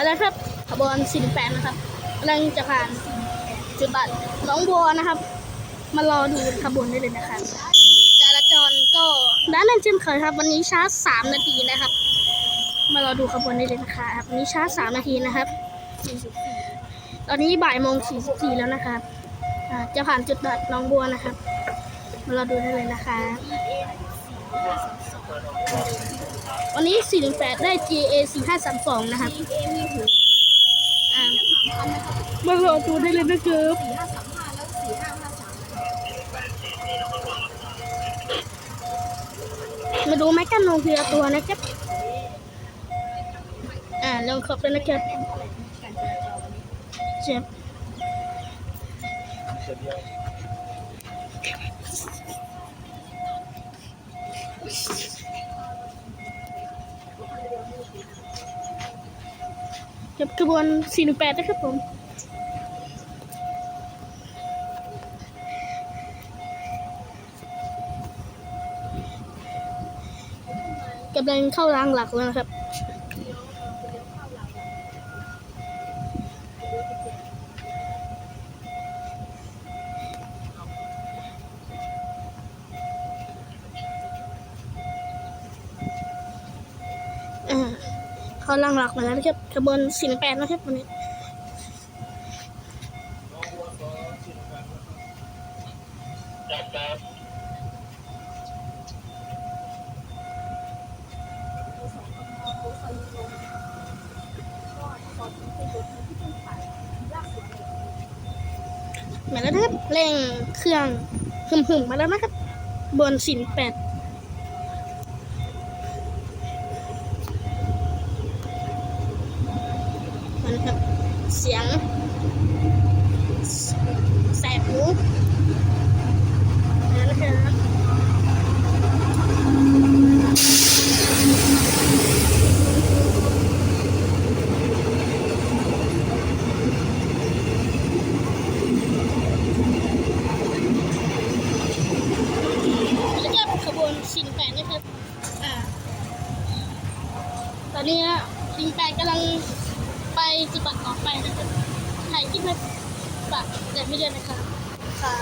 มาแล้วครับขบวน48นะครับกำลังจะผ่านจุดบัตรน้องบัวนะครับ มารอดูขบวนได้เลยนะครับจราจรก็ด้านนั้นเช่นเคยครับ วันนี้ช้า3นาทีนะครับ มารอดูขบวนได้เลยนะครับวันนี้ช้า3นาทีนะครับตอนนี้บ่ายโมง44แล้วนะครับจะผ่านจุดบัตรน้องบัวนะครับ มารอดูได้เลยนะคะ วันนี้ 418 ได้ GA 4532 นะครับอ่ามารอดูได้เลยนะครับมาดูไม้กั้นลงทีละตัวนะครับ อ่าลงขอบเลยนะครับเจ็บ กับกระบวน 418 นะครับผมกำลังเข้ารางหลักแล้วนะครับ อ่า เขาลังหลักมาแล้วนะครับขบวนสี่แปดนะครับวันนี้มาแล้วนะครับเร่งเครื่องหึมๆมาแล้วนะครับ บนสี่แปด มันครับเสียง แสบหูนะครับแล้วก็ขบวนสิงแปดนะครับอ่าตอนนี้สิงแปดกำลัง ไปจุบัตรต่อไปนะคะถ่ายคลิปมาฝากแต่ไม่เยอะนะคะค่ะ